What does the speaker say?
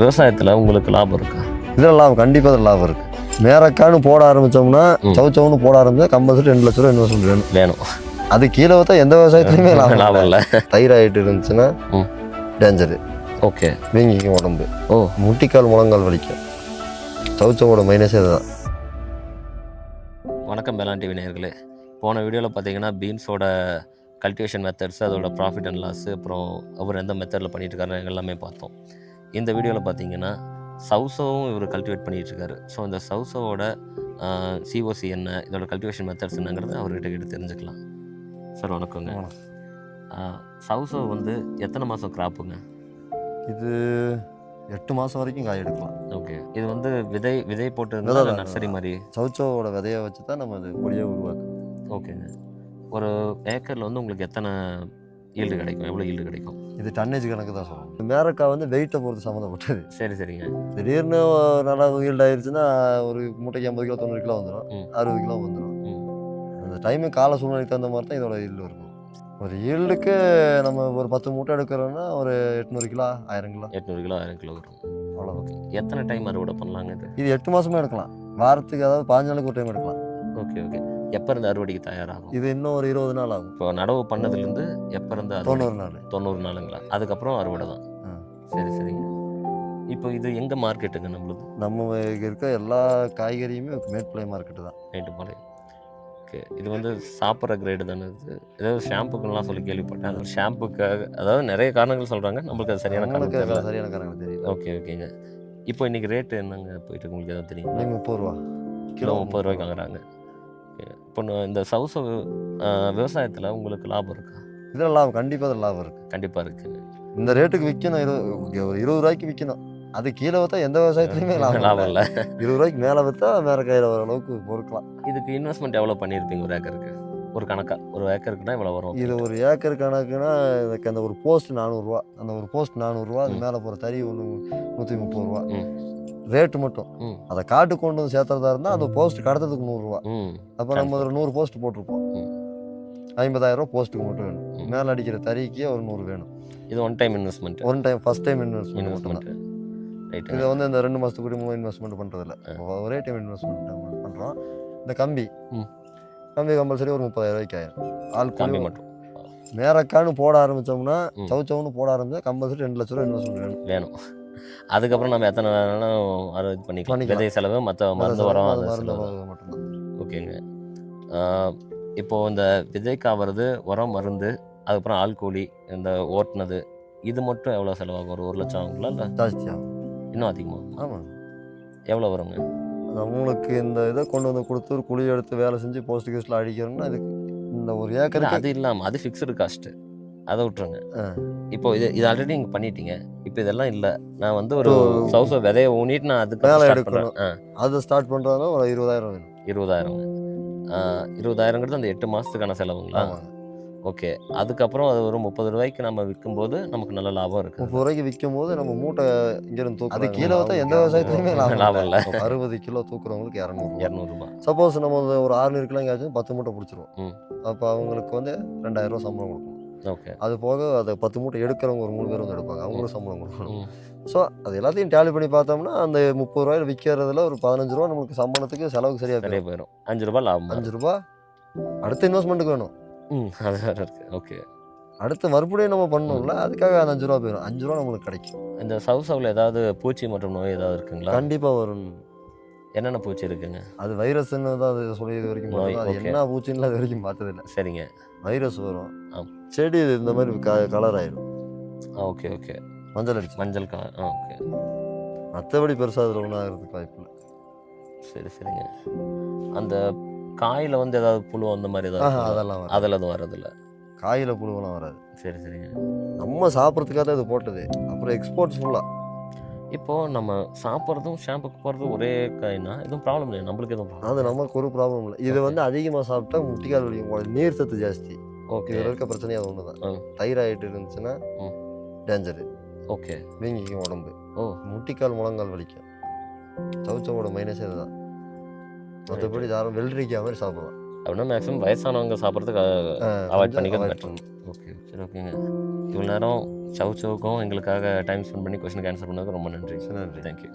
விவசாயத்தில் உங்களுக்கு லாபம் இருக்கா? இதில் லாபம் கண்டிப்பாக இதில் லாபம் இருக்குது மேரக்கான்னு போட ஆரம்பித்தோம்னா. சவுச்சவுன்னு போட ஆரம்பிச்சா கம்பல்சரி ரெண்டு லட்ச ரூபா இன்வெஸ்ட்மெண்ட் வேணும். வேணும். அது கீழே பார்த்தா எந்த விவசாயத்துலையுமே லாபம் லாபம் இல்லை. தைராய்டு இருந்துச்சுன்னா. டேஞ்சரு. ஓகே. வீங்கிக்கும் உடம்பு. ஓ. முட்டிக்கால் முழங்கால் வலிக்கும். சவுச்சவோட மைனஸே இதுதான். வணக்கம் மேலான் டிவி நேயர்களே. போன வீடியோவில் பார்த்தீங்கன்னா பீன்ஸோட கல்டிவேஷன் மெத்தட்ஸ் அதோட ப்ராஃபிட் அண்ட் லாஸ் அப்புறம் அவர் எந்த மெத்தடில் பண்ணிட்டு இருக்காரு எல்லாமே பார்த்தோம். இந்த வீடியோவில் பார்த்தீங்கன்னா சவுசோவும் இவர் கல்டிவேட் பண்ணிட்டு இருக்காரு ஸோ இந்த சவுசோவோட சிஓசி என்ன இதோட கல்டிவேஷன் மெத்தட்ஸ் என்னங்கிறத அவர்கிட்ட கேட்டு தெரிஞ்சுக்கலாம். சார் வணக்கங்க. சவுசோ வந்து எத்தனை மாதம் கிராப்புங்க இது எட்டு மாதம் வரைக்கும் காய் எடுக்கலாம். ஓகே. இது வந்து விதை விதை போட்டு நர்சரி மாதிரி? சவுச்சவோட விதையை வச்சு தான் நம்ம அது கொடியை உருவாக்குறோம் ஓகேங்க. ஒரு ஏக்கரில் வந்து உங்களுக்கு எத்தனை ஈல்டு கிடைக்கும். எவ்வளோ ஈல்டு கிடைக்கும்? இது டன்னேஜ் கணக்கு தான் சொல்லணும் மேரக்காய் வந்து வெயிட்டை பொறுத்து சம்மந்தப்பட்டது. சரி சரிங்க. திடீர்னு நல்லா ஈல்ட் ஆயிடுச்சுன்னா ஒரு மூட்டைக்கு ஐம்பது கிலோ தொண்ணூறு கிலோ வந்துடும். அறுபது கிலோ வந்துடும் அந்த டைமு கால சூழ்நிலைக்கு தகுந்த மாதிரி தான் இதோட ஈல்டு இருக்கும். ஒரு ஈல்டுக்கு நம்ம ஒரு பத்து மூட்டை எடுக்கிறோம்னா ஒரு எட்நூறு கிலோ ஆயிரம் கிலோ. எட்நூறு கிலோ ஆயிரம் கிலோ வரும். அவ்வளோதான் ஓகே எத்தனை டைம் அறுவடை பண்ணலாங்க இது? இது எட்டு மாசமே எடுக்கலாம். வாரத்துக்கு அதாவது பாஞ்சு நாளைக்கு ஒரு டைம் எடுக்கலாம். Okay okay. எப்போ இருந்து அறுவடைக்கு தயாராகும்? இது இன்னும் ஒரு இருபது நாள் ஆகும். இப்போ நடவு பண்ணதுலேருந்து எப்போ இருந்து? தொண்ணூறு நாள். தொண்ணூறு நாளுங்களா? அதுக்கப்புறம் அறுவடை தான். சரி சரிங்க. இப்போ இது எங்கே மார்க்கெட்டுங்க நம்மளுது? நம்ம இருக்க எல்லா காய்கறியுமே மேட்பிளை மார்க்கெட்டு தான். மேட்டுப்பாளையம். ஓகே. இது வந்து சாப்பிட்ற கிரேடு தானே இது? ஏதாவது ஷாம்புக்குலாம் சொல்லி கேள்விப்பட்டேன். அது ஷாம்புக்காக அதாவது நிறைய காரணங்கள் சொல்கிறாங்க நம்மளுக்கு அது சரியான நம்மளுக்கு காரணம் சரியான காரணம் தெரியல. ஓகே ஓகேங்க. இப்போ இன்னைக்கு ரேட்டு என்னங்க போயிட்டு உங்களுக்கு எதாவது இன்னைக்கு முப்பது ரூபா. கிலோ முப்பது ரூபாய்க்கு வாங்குறாங்க. ஓகே. இப்போ இந்த சவுச விவசாயத்தில் உங்களுக்கு லாபம் இருக்கா? இதில் லாபம் கண்டிப்பாக இதில் லாபம் இருக்குது கண்டிப்பாக இருக்குங்க இந்த ரேட்டுக்கு விற்கணும் இருபது ஒரு இருபது ரூபாய்க்கு விற்கணும். அது கீழே வைத்தா எந்த விவசாயத்துலையுமே லாபம் லாபம் இல்லை. இருபது ரூபாய்க்கு மேலே விற்றா மேலே கையில் வர அளவுக்கு பொறுக்கலாம் இதுக்கு இன்வெஸ்ட்மெண்ட் எவ்வளோ பண்ணியிருப்பீங்க ஒரு ஏக்கருக்கு? ஒரு கணக்கா? ஒரு ஏக்கருக்குனா இவ்வளோ வரும் இது ஒரு ஏக்கர் கணக்குனா இதுக்கு அந்த ஒரு போஸ்ட் நானூறுரூவா அந்த ஒரு போஸ்ட் நானூறுரூவா அது. மேலே போகிற தறி ஒன்று நூற்றி முப்பது ரூபா. ரேட்டு மட்டும். அதை காட்டு கொண்டு வந்து சேர்த்துறதா இருந்தால் அந்த போஸ்ட் கடத்ததுக்கு நூறுரூவா அப்போ நம்ம ஒரு நூறு போஸ்ட் போட்டிருப்போம். ரூபா போஸ்ட்டுக்கு மட்டும் வேணும். மேலே அடிக்கிற தறிக்கே ஒரு நூறு வேணும். இது one time investment one time first time investment மட்டும் இதை வந்து இந்த ரெண்டு மாதத்துக்கு மூணு இன்வெஸ்ட்மெண்ட் பண்ணுறதில்ல. ஒரே டைம் இன்வெஸ்ட்மெண்ட் பண்ணுறோம் இந்த கம்பி. கம்பி கம்பல்சரி ஒரு முப்பதாயிரம் ரூபாய்க்கு ஆயிரும். ஆள் கூலி மட்டும். மேரக்கான்னு போட ஆரம்பித்தோம்னா. சவுச்சவுன்னு போட ஆரம்பிச்சா கம்பல்சரி ரெண்டு லட்ச ரூபா இன்வெஸ்ட்மெண்ட் வேணும். வேணும். அதுக்கப்புறம் நம்ம எத்தனை வேணாலும் அறுவடை பண்ணிக்கலாம். பண்ணிக்கலாம். விதை செலவு மற்ற மருந்து உரம் அது அது செலவு. மட்டும்தான். ஓகேங்க. ஆஹ் இப்போ இந்த விதைக்காவது உரம் மருந்து அதுக்கப்புறம் ஆள் கூலி இந்த ஓட்டுனது இது மட்டும் எவ்வளோ செலவாகும்? ஒரு ஒரு லட்சம் ஆகுங்களா இல்லை? ஜாஸ்தியாகும் இன்னும் அதிகமாகும் ஆமாம் எவ்வளோ வருங்க? நம்மளுக்கு இந்த இதை கொண்டு வந்து கொடுத்து ஒரு குழி எடுத்து வேலை செஞ்சு போஸ்ட் கேஸில் அடிக்கிறோம்னா இதுக்கு இந்த ஒரு ஏக்கருக்கு அது இல்லாமல் அது ஃபிக்ஸ்டு காஸ்ட்டு அதை விட்டுருங்க. இப்போ இது இது ஆல்ரெடி நீங்கள் பண்ணிட்டீங்க. இப்போ இதெல்லாம் இல்லை. நான் வந்து ஒரு சவுச விதையை ஊனிட்டு நான் அதுக்கு மேலே எடுக்கணும். அதை ஸ்டார்ட் பண்ணுறதுனா ஒரு இருபதாயிரம் வேணும். இருபதாயிரம் இருபதாயிரங்கிறது அந்த எட்டு மாதத்துக்கான செலவுங்களா? ஓகே. அதுக்கப்புறம் அது ஒரு முப்பது ரூபாய்க்கு நம்ம விற்கும்போது நமக்கு நல்ல லாபம் இருக்குது. முப்பது ரூபாய்க்கு விற்கும் போது நம்ம மூட்டை இங்கிருந்து தூக்கம் அது அது கீழே வைத்தா எந்த விவசாயத்துலையுமே லாபம் லாபம் இல்லை. அறுபது கிலோ தூக்குறவங்களுக்கு இரநூறு இரநூறுபா சப்போஸ் நம்ம வந்து ஒரு ஆறுநூறு கிலோ எங்கேயாச்சும் பத்து மூட்டை பிடிச்சிருவோம். அப்போ அவங்களுக்கு வந்து ரெண்டாயிரம் ரூபா சம்பளம் கொடுக்கணும். ஓகே. அது போக அதை பத்து மூட்டை எடுக்கிறவங்க ஒரு மூணு பேர் வந்து எடுப்பாங்க. அவங்களும் சம்பளம் கொடுக்கணும். ஸோ அது எல்லாத்தையும் டேலி பண்ணி பார்த்தோம்னா அந்த முப்பது ரூபாயில் விற்கிறதுல ஒரு பதினஞ்சு ரூபா நமக்கு சம்பளத்துக்கு செலவுக்கு சரியாக சரியா போயிடும். அஞ்சு ரூபாய் லாபம். அஞ்சு ரூபா அடுத்த இன்வெஸ்ட்மெண்ட்டுக்கு வேணும். ம் அது வேறு இருக்குது ஓகே அடுத்து மறுபடியும் நம்ம பண்ணோம்ல அதுக்காக அந்த அஞ்சு ரூபா போயிடும் அஞ்சு ரூபா நம்மளுக்கு கிடைக்கும். இந்த சவுசவில் ஏதாவது பூச்சி மற்றும் நோய் ஏதாவது இருக்குங்களா? கண்டிப்பாக வரும். என்னென்ன பூச்சி இருக்குங்க? அது வைரஸ்ன்னு தான் அது சொல்லி இது வரைக்கும் நோய். அது okay. என்ன பூச்சின்னு அது வரைக்கும் பார்த்ததில்ல. சரிங்க. வைரஸ் வரும். ஆம். செடி இது இந்த மாதிரி க கலர் ஆயிடும் ஆ ஓகே ஓகே மஞ்சள் அடிச்சு. மஞ்சள் கலர் ஆ ஓகே மற்றபடி பெருசாக அதில் ஒன்றும் ஆகிறதுக்கு வாய்ப்பு இல்லை. சரி சரிங்க. அந்த காயில் வந்து ஏதாவது புழு அந்த மாதிரி ஏதாவது? அதெல்லாம் அதில் எதுவும் வரதில்ல காயில் புழுவெல்லாம் வராது. சரி சரிங்க. நம்ம சாப்பிட்றதுக்காக தான் இது போட்டது. அப்புறம் எக்ஸ்போர்ட்ஸ் ஃபுல்லாக இப்போது நம்ம சாப்பிட்றதும் ஷாம்புக்கு போகிறதும் ஒரே காய்னா எதுவும் ப்ராப்ளம் இல்லை நம்மளுக்கு எதுவும் அது நமக்கு ஒரு ப்ராப்ளம் இல்லை. இது வந்து அதிகமாக சாப்பிட்டா முட்டிக்கால் வலிக்கும் நீர் சத்து ஜாஸ்தி. ஓகே இதில் இருக்க பிரச்சனையே அது ஒன்று. தான் தைராய்டு இருந்துச்சுன்னா ம். டேஞ்சரு ஓகே வீங்கிக்கும் உடம்பு. ஓ. முட்டிக்கால் முழங்கால் வலிக்கும். சவுச்சவோட மைனஸே இதுதான். மற்றபடி யாரும் வெள்ளரிக்காய் மாதிரி சாப்பிடலாம். அப்படின்னா மேக்ஸிமம் வயசானவங்க சாப்பிட்றதுக்கு அவாய்ட் பண்ணிக்கிறது பெட்டர் ஓகே சரி ஓகேங்க. இவ்வளோ நேரம் சவு சவுக்கும் எங்களுக்காக டைம் ஸ்பெண்ட் பண்ணி கொஸ்டினுக்கு ஆன்சர் பண்ணதுக்கு ரொம்ப நன்றி. சரி, நன்றி தேங்க்யூ